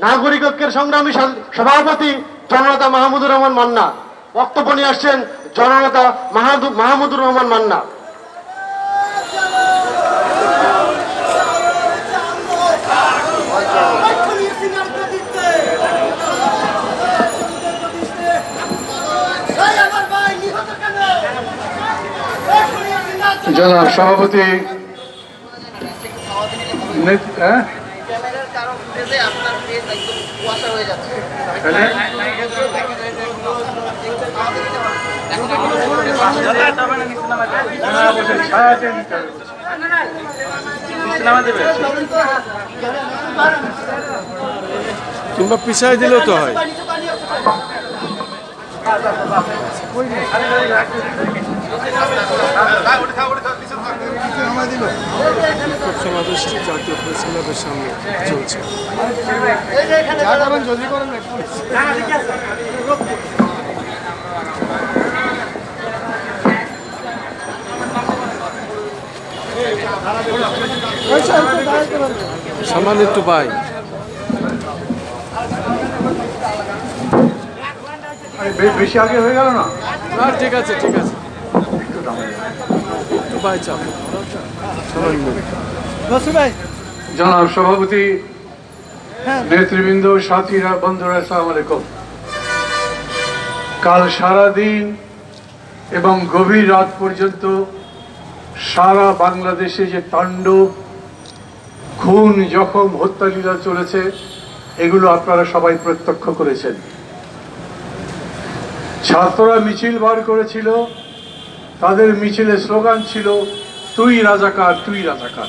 নাগরিক ঐক্যের সংগ্রামী সভাপতি জননেতা মাহমুদুর রহমান মান্না বক্তব্য নিয়ে আসছেন জননেতা মাহমুদুর রহমান মান্না জনাব, সভাপতি? ক্যামেরার কারণ আপনার ফেস একদম কুয়াশা হয়ে যাচ্ছে। কিংবা পিছাই দিলেও তো হয় বিক্ষোভ সমাবেশ জাতীয় প্রেস ক্লাবের সামনে চলছে একটু পাই বেশি আগে হয়ে গেল না ঠিক আছে ঠিক আছে। জনাব সভাপতি নেতৃবৃন্দ সাথীরা বন্ধুরা আসসালামু আলাইকুম কাল সারা দিন এবং গভীর রাত পর্যন্ত সারা বাংলাদেশে যে তাণ্ডব খুন জখম হত্যালীলা চলেছে এগুলো আপনারা সবাই প্রত্যক্ষ করেছেন। ছাত্ররা মিছিল বার করেছিল তাদের মিছিলের স্লোগান ছিল, তুই রাজাকার তুই রাজাকার।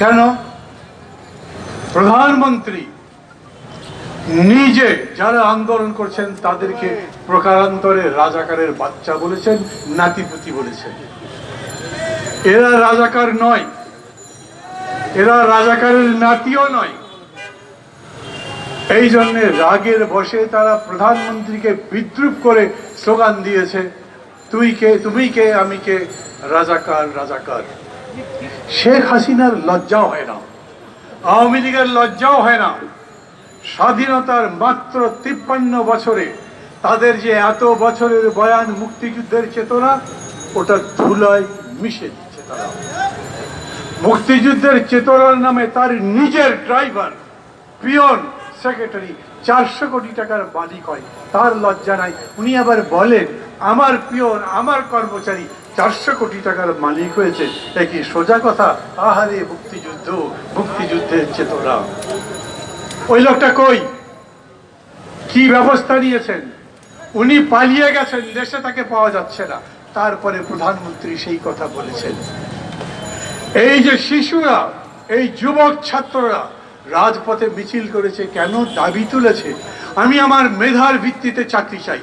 কেন? প্রধানমন্ত্রী নিজে যারা আন্দোলন করছেন, তাদেরকে প্রকারান্তরে রাজাকারের বাচ্চা বলেছেন, নাতিপুতি বলেছেন। এরা রাজাকার নয়, এরা রাজাকারের নাতিও নয়। এই জন্যে রাগের বসে তারা প্রধানমন্ত্রীকে বিদ্রুপ করে স্লোগান দিয়েছে। তুই কে, তুমি কে, আমি কে? রাজাকার রাজাকার। শেখ হাসিনার লজ্জাও হয় না। আওয়ামী লীগের লজ্জাও হয় না। স্বাধীনতার মাত্র তিপ্পান্ন বছরে তাদের যে এত বছরের বয়ান মুক্তিযুদ্ধের চেতনা, ওটা ধুলায় মিশে দিচ্ছে তারা। মুক্তিযুদ্ধের চেতনার নামে তার নিজের ড্রাইভার, পিয়ন সেক্রেটারি চারশো কোটি টাকার মালিক হয়, তার লজ্জা নাই। উনি আবার বলেন, আমার পিয়ন আমার কর্মচারী চারশো কোটি টাকার মালিক হয়েছে। এ কি সোজা কথা? আহারে, মুক্তিযুদ্ধ, মুক্তিযুদ্ধের চেতনা। ওই লোকটা কই? কি ব্যবস্থা নিয়েছেন? উনি পালিয়ে গেছেন, দেশে তাকে পাওয়া যাচ্ছে না। তারপরে প্রধানমন্ত্রী সেই কথা বলেছেন। এই যে শিশুরা, এই যুবক ছাত্ররা রাজপথে মিছিল করেছে, কেন দাবি তুলেছে? আমি আমার মেধার ভিত্তিতে চাকরি চাই।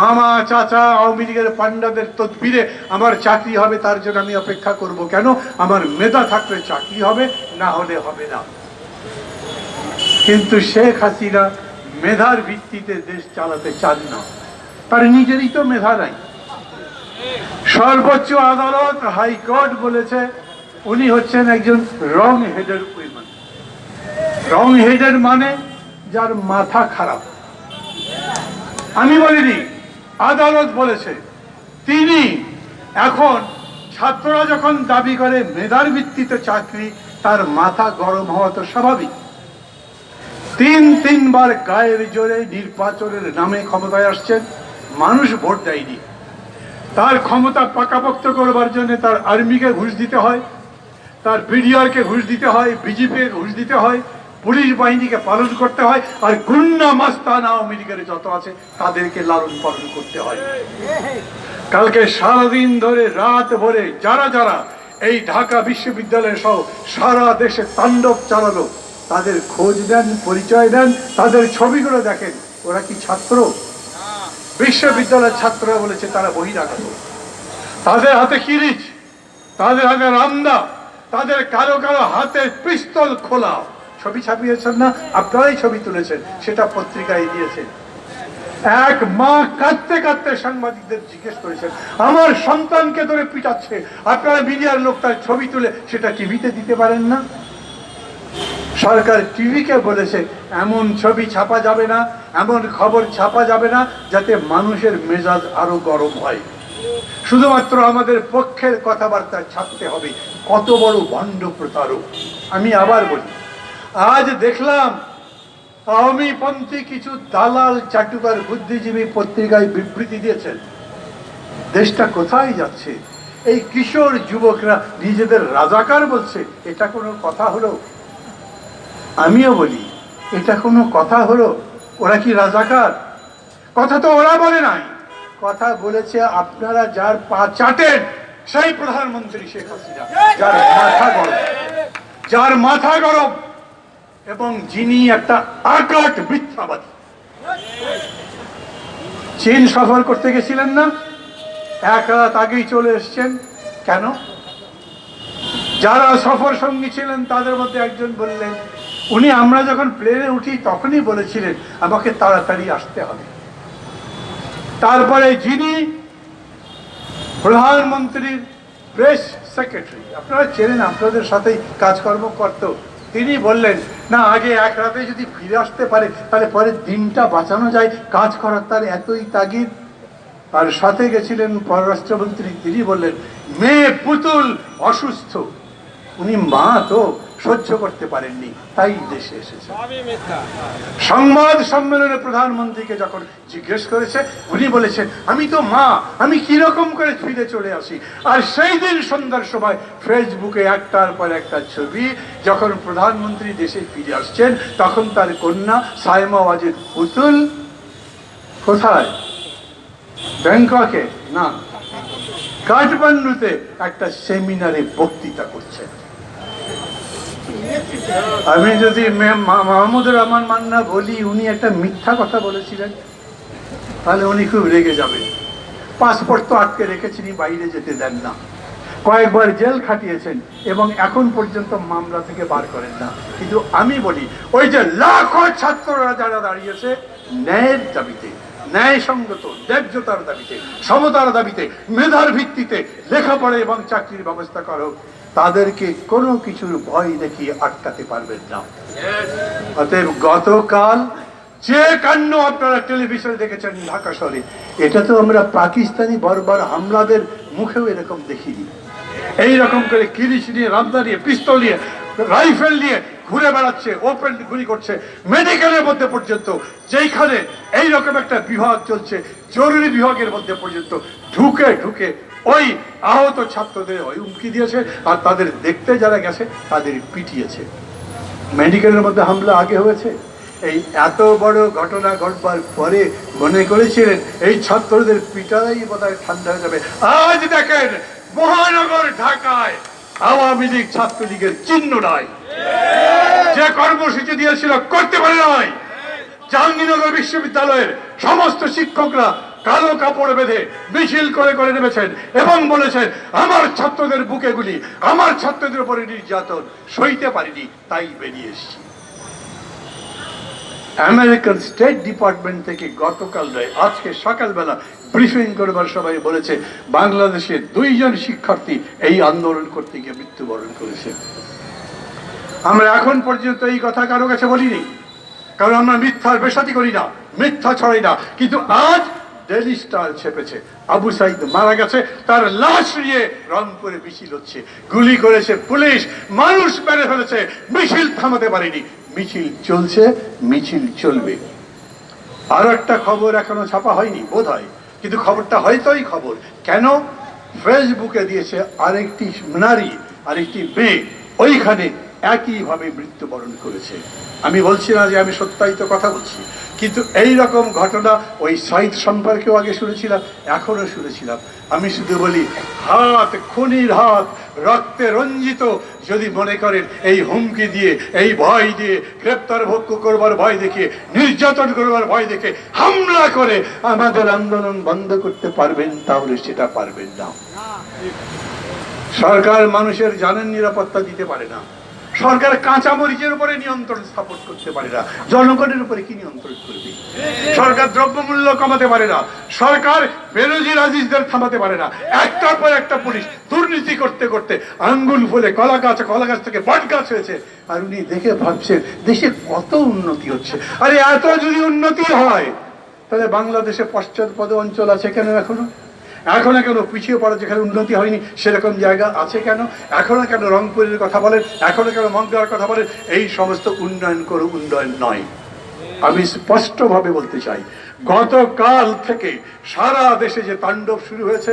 মামা, চাচা, আওয়ামী লীগের পান্ডাদের তদবিরে আমার চাকরি হবে, তার জন্য আমি অপেক্ষা করব কেন? আমার মেধা থাকলে চাকরি হবে, না হলে হবে না। কিন্তু শেখ হাসিনা মেধার ভিত্তিতে দেশ চালাতে চান না। তার নিজেরই তো মেধা নাই। সর্বোচ্চ আদালত হাইকোর্ট বলেছে, উনি হচ্ছেন একজন রং হেডের উইমেন রং হেডের মানে যার মাথা খারাপ। আমি বলিনি, আদালত বলেছে, তিনি এখন ছাত্ররা যখন দাবি করে মেধার ভিত্তিতে চাকরি, তার মাথা গরম হওয়া তো স্বাভাবিক। তিন, তিনবার গায়ের জোরে নির্বাচনের নামে ক্ষমতায় আসছেন, মানুষ ভোট দেয়নি। তার ক্ষমতা পাকাপোক্ত করবার জন্য তার আর্মিকে ঘুষ দিতে হয়, তার বিডিআরকে ঘুষ দিতে হয়, বিজেপিকে ঘুষ দিতে হয় পুলিশ বাহিনীকে পালন করতে হয় আর গুন্ডা মাস্তান লীগের যত আছে তাদেরকে লালন পালন করতে হয়। কালকে সারাদিন ধরে রাত ভরে যারা যারা এই ঢাকা বিশ্ববিদ্যালয় সহ সারা দেশে তাণ্ডব চালালো, তাদের খোঁজ দেন পরিচয় দেন তাদের ছবিগুলো দেখেন, ওরা কি ছাত্র? বিশ্ববিদ্যালয়ের ছাত্ররা বলেছে তারা বহি বহিরাগত। তাদের হাতে কিরিচ, তাদের হাতে রামদা, তাদের কারও কারও হাতে পিস্তল খোলা। ছবি ছাপিয়েছেন না, আপনারাই ছবি তুলেছেন, সেটা পত্রিকায় দিয়েছেন। এক মা কাঁদতে কাঁদতে সাংবাদিকদের জিজ্ঞেস করেছেন, আমার সন্তানকে ধরে পিটাচ্ছে, আপনারা মিডিয়ার লোক তার ছবি তুলে, সেটা টিভিতে দিতে পারেন না? সরকার টিভিকে বলেছে, এমন ছবি ছাপা যাবে না, এমন খবর ছাপা যাবে না, যাতে মানুষের মেজাজ আরও গরম হয়। শুধুমাত্র আমাদের পক্ষের কথাবার্তা ছাপতে হবে, কত বড় ভণ্ড প্রতারক। আমি আবার বলি আজ দেখলাম আওয়ামী পন্থী কিছু দালাল চাটুকার বুদ্ধিজীবী পত্রিকায় বিবৃতি দিয়েছেন। দেশটা কোথায় যাচ্ছে? এই কিশোর যুবকরা নিজেদের রাজাকার বলছে, এটা কোনো কথা হলো? আমিও বলি, এটা কোনো কথা হলো? ওরা কি রাজাকার? কথা তো ওরা বলে নাই। কথা বলেছে আপনারা যার পা চাটেন, সেই প্রধানমন্ত্রী শেখ হাসিনা। যার মাথা গরম। যার মাথা গরম। এবং যিনি একটা আকাট মিথ্যাবাদী। চীন সফর করতে গেছিলেন না? এক রাত আগেই চলে এসছেন। কেন? যারা সফর সঙ্গী ছিলেন, তাদের মধ্যে একজন বললেন, উনি আমরা যখন প্লেনে উঠি, তখনই বলেছিলেন, আমাকে তাড়াতাড়ি আসতে হবে। তারপরে যিনি প্রধানমন্ত্রীর প্রেস সেক্রেটারি, আপনারা চেনেন, আপনাদের সাথেই কাজকর্ম করত তিনি বললেন, না, আগে এক রাতে যদি ফিরে আসতে পারে, তাহলে পরের দিনটা বাঁচানো যায়, কাজ করার তার এতই তাগিদ। আর সাথে গেছিলেন পররাষ্ট্রমন্ত্রী, তিনি বললেন, মেয়ে পুতুল অসুস্থ। উনি মা তো। সহ্য করতে পারেননি তাই দেশে এসেছে। সংবাদ সম্মেলনে প্রধানমন্ত্রীকে যখন জিজ্ঞেস করেছে উনি বলেছেন আমি তো মা আমি কীরকম করে ফিরে চলে আসি? আর সেই দিন সন্ধ্যার সময় ফেসবুকে একটার পর একটা ছবি যখন প্রধানমন্ত্রী দেশে ফিরে আসছেন তখন তার কন্যা সাইমা ওয়াজিদ পুতুল কোথায়? ব্যাংককে? না। কাঠমান্ডুতে একটা সেমিনারে বক্তৃতা করছেন। আমি যদি মে- মা- মাহমুদুর রহমান মান্না বলি, উনি একটা মিথ্যা কথা বলেছিলেন, তাহলে উনি খুব রেগে যাবেন। পাসপোর্ট তো আটকে রেখেছেন বাইরে যেতে দেন না। কয়েকবার জেল খাটিয়েছেন, এবং এখন পর্যন্ত মামলা থেকে বার করেন না। কিন্তু আমি বলি, ওই যে লাখো ছাত্ররা যারা দাঁড়িয়েছে, ন্যায়ের দাবিতে, ন্যায়সঙ্গত, ন্যায্যতার দাবিতে, সমতার দাবিতে, মেধার ভিত্তিতে, লেখাপড়া এবং চাকরির ব্যবস্থা করো। তাদেরকে কোনো কিছুর ভয় দেখিয়ে আটকাতে পারবেন না। অতএব গতকাল যে কাণ্ড আপনারা টেলিভিশনে দেখেছেন ঢাকা শহরে, এটা তো আমরা পাকিস্তানি বর্বর হামলাদের মুখেও এরকম দেখিনি। এই রকম করে কিরিশ নিয়ে রামদা নিয়ে, পিস্তল নিয়ে, রাইফেল নিয়ে ঘুরে বেড়াচ্ছে ওপেন গুলি করছে মেডিকেলের মধ্যে পর্যন্ত, যেইখানে এই রকম একটা বিভাগ চলছে, জরুরি বিভাগের মধ্যে পর্যন্ত ঢুকে ঢুকে ওই আহত ছাত্রদের ওই উমকি দিয়েছে আর তাদের দেখতে যারা গেছে, তাদের পিটিয়েছে। মেডিকেলের মধ্যে হামলা আগে হয়েছে। এই এত বড় ঘটনা ঘটবার পরে মনে করেছিলেন, এই ছাত্রদের পিটাই বোধহয় ঠান্ডা হয়ে যাবে। আজ দেখেন, মহানগর ঢাকায় আওয়ামী লীগ ছাত্রলীগের চিহ্ন নাই যে কর্মসূচি দিয়েছিল করতে পারে নাই। জাহাঙ্গীরনগর বিশ্ববিদ্যালয়ের সমস্ত শিক্ষকরা কালো কাপড় বেঁধে মিছিল করে করে নেমেছেন এবং বলেছেন, আমার ছাত্রদের বুকে গুলি আমার ছাত্রদের উপরে নির্যাতন সইতে পারিনি, তাই বেরিয়ে এসেছি। আমেরিকান স্টেট ডিপার্টমেন্ট থেকে গতকাল নয়, আজকে সকালবেলা ব্রিফিং করবার সবাই বলেছে, বাংলাদেশে দুইজন শিক্ষার্থী এই আন্দোলন করতে গিয়ে মৃত্যুবরণ করেছে। আমরা এখন পর্যন্ত এই কথা কারও কাছে বলিনি, কারণ আমরা মিথ্যার বেসাতি করি না, মিথ্যা ছড়াই না, কিন্তু আজ ডেলি স্টার ছেপেছে। আবু সাইদ মারা গেছে, তার লাশ নিয়ে রংপুরে মিছিল হচ্ছে। গুলি করেছে পুলিশ, মানুষ মেরে ফেলেছে, মিছিল থামাতে পারেনি। মিছিল চলছে, মিছিল চলবে। আর একটা খবর এখনও ছাপা হয়নি বোধ হয় কিন্তু খবরটা হয়তোই খবর। কেন? ফেসবুকে দিয়েছে আরেকটি নারী আরেকটি মেয়ে। ওইখানে একইভাবে মৃত্যুবরণ করেছে। আমি বলছি না যে আমি সত্যায়িত কথা বলছি, কিন্তু এই রকম ঘটনা ওই সাইদ সম্পর্কেও আগে শুনেছিলাম এখনও শুনেছিলাম। আমি শুধু বলি, হাত, খুনির হাত, রক্তে রঞ্জিত, যদি মনে করেন এই হুমকি দিয়ে, এই ভয় দিয়ে, গ্রেপ্তার ভক্ষ করবার ভয় দেখে, নির্যাতন করবার ভয় দেখে হামলা করে আমাদের আন্দোলন বন্ধ করতে পারবেন, তাহলে সেটা পারবেন না। সরকার মানুষের জানের নিরাপত্তা দিতে পারে না। সরকার কাঁচা মরিচের উপরে নিয়ন্ত্রণ স্থাপন করতে পারে না। জনগণের উপরে কি নিয়ন্ত্রণ করবে? সরকার দ্রব্যমূল্য কমাতে পারে না। সরকার বেরোজি রাজিসদের থামাতে পারে না। একটার পর একটা পুলিশ দুর্নীতি করতে করতে আঙ্গুল ফুলে কলা গাছ কলা গাছ থেকে বট গাছ হয়েছে। আর উনি দেখে ভাবছেন, দেশে কত উন্নতি হচ্ছে। আরে এত যদি উন্নতি হয়, তাহলে বাংলাদেশে পশ্চাৎপদ অঞ্চল আছে কেন এখনও? এখনও কেন পিছিয়ে পড়া যেখানে উন্নতি হয়নি, সেরকম জায়গা আছে কেন? এখনও কেন রংপুরের কথা বলেন? এখনও কেন মঙ্গলার কথা বলেন? এই সমস্ত উন্নয়ন করে উন্নয়ন নয়। আমি স্পষ্টভাবে বলতে চাই, গতকাল থেকে সারা দেশে যে তাণ্ডব শুরু হয়েছে,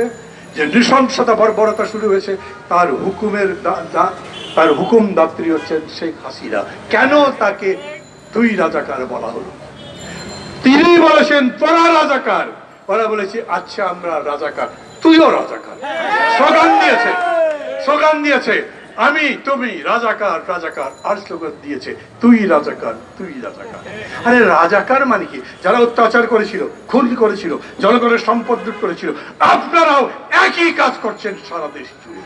যে নৃশংসতা বর্বরতা শুরু হয়েছে, তার হুকুমের তার হুকুম দাত্রী হচ্ছেন শেখ হাসিনা। কেন তাকে দুই রাজাকার বলা হলো? তিনি বলেছেন, তোরা রাজাকার ওরা বলেছে আচ্ছা আমরা রাজাকার। তুইও রাজাকার। স্লোগান দিয়েছে স্লোগান দিয়েছে, আমি, তুমি, রাজাকার রাজাকার। আর স্লোগান দিয়েছে, তুই রাজাকার তুই রাজাকার। আরে রাজাকার মানে কি? যারা অত্যাচার করেছিল, খুন করেছিল, জনগণের সম্পদ লুট করেছিল, আপনারাও একই কাজ করছেন সারা দেশ জুড়ে।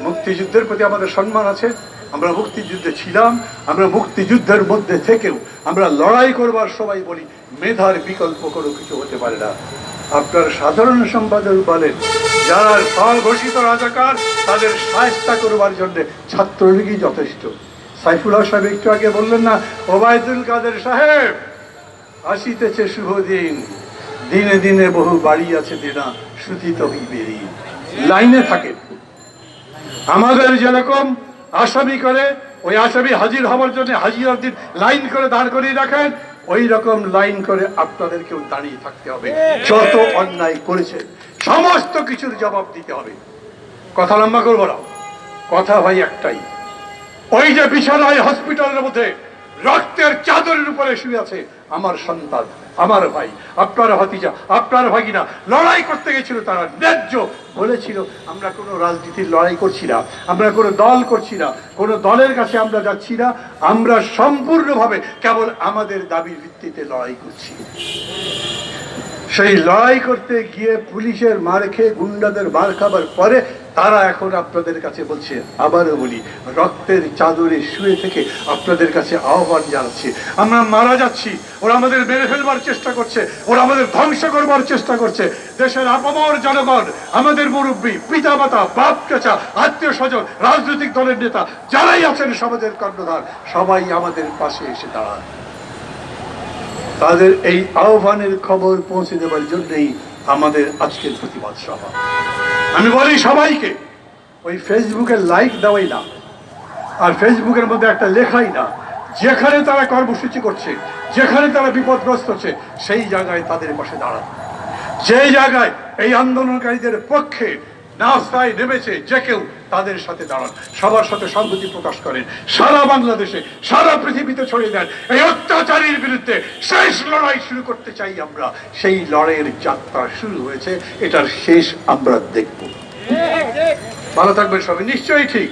মুক্তিযুদ্ধের প্রতি আমাদের সম্মান আছে, আমরা মুক্তিযুদ্ধে ছিলাম, আমরা মুক্তিযুদ্ধের মধ্যে থেকেও আমরা লড়াই করবার সবাই বলি, মেধার বিকল্প কোনো কিছু হতে পারে না। আপনার সাধারণ সম্পাদক বলেন, যারা স্বঘোষিত রাজাকার, তাদের সায়স্তা করবার জন্য ছাত্রলীগই যথেষ্ট। সাইফুল্লাহ সাহেব একটু আগে বললেন না, ওবায়দুল কাদের সাহেব, আসিতেছে শুভ দিন দিনে দিনে বহু বাড়ি আছে দেনা, সুতিত হইবেরি লাইনে থাকেন। আমাদের যেরকম আসামি করে ওই আসামি হাজির হওয়ার জন্য হাজির দিন লাইন করে দাঁড় করিয়ে রাখেন। ওই রকম লাইন করে আপনাদেরকেও দাঁড়িয়ে থাকতে হবে। যত অন্যায় করেছে, সমস্ত কিছুর জবাব দিতে হবে। কথা লম্বা করব না। কথা ভাই একটাই। ওই যে বিশালয় হসপিটালের মধ্যে রক্তের চাদরের উপরে শুয়ে আছে। আমার সন্তান, আমার ভাই, আপনার ভাতিজা, আপনার ভাগিনা লড়াই করতে গেছিল তারা ন্যায্য বলেছিল, আমরা কোনো রাজনীতির লড়াই করছি না, আমরা কোনো দল করছি না, কোনো দলের কাছে আমরা যাচ্ছি না, আমরা সম্পূর্ণভাবে কেবল আমাদের দাবির ভিত্তিতে লড়াই করছি। সেই লড়াই করতে গিয়ে পুলিশের মার খেয়ে গুন্ডাদের মার খাবার পরে তারা এখন আপনাদের কাছে বলছে, আবারও বলি, রক্তের চাদরে শুয়ে থেকে আপনাদের কাছে আহ্বান জানাচ্ছি। আমরা মারা যাচ্ছি, ওরা আমাদের মেরে ফেলবার চেষ্টা করছে, ওরা আমাদের ধ্বংস করবার চেষ্টা করছে। দেশের আপামর জনগণ, আমাদের মুরব্বী পিতা মাতা বাপ চাচা, আত্মীয় স্বজন, রাজনৈতিক দলের নেতা, যারাই আছেন সমাজের কর্ণধার, সবাই আমাদের পাশে এসে দাঁড়ান। তাদের এই আহ্বানের খবর পৌঁছে দেওয়ার জন্যই আমাদের আজকের প্রতিবাদ সভা। আমি বলি সবাইকে, ওই ফেসবুকে লাইক দেওয়াই না, আর ফেসবুকের মধ্যে একটা লেখাই না, যেখানে তারা কর্মসূচি করছে, যেখানে তারা বিপদগ্রস্ত হচ্ছে, সেই জায়গায় তাদের পাশে দাঁড়ান। যে জায়গায় এই আন্দোলনকারীদের পক্ষে রাস্তায় নেমেছে যে কেউ তাদের সাথে দাঁড়ান। সবার সাথে সংহতি প্রকাশ করেন। সারা বাংলাদেশে সারা পৃথিবীতে ছড়িয়ে দেন। এই অত্যাচারীর বিরুদ্ধে শেষ লড়াই শুরু করতে চাই আমরা। সেই লড়াইয়ের যাত্রা শুরু হয়েছে। এটার শেষ আমরা দেখব। ভালো থাকবেন সবাই। নিশ্চয়ই ঠিক।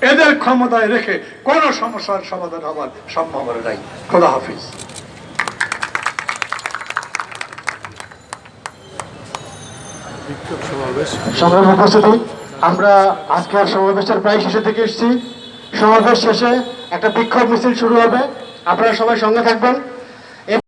এদের ক্ষমতায় রেখে কোনো সমস্যার সমাধান হওয়ার সম্ভাবনা নাই। খোদা হাফিজ। সংগ্রাম উপস্থিতি। আমরা আজকের সমাবেশের প্রায় শেষে থেকে এসেছি। সমাবেশ শেষে একটা বিক্ষোভ মিছিল শুরু হবে। আপনারা সবাই সঙ্গে থাকবেন।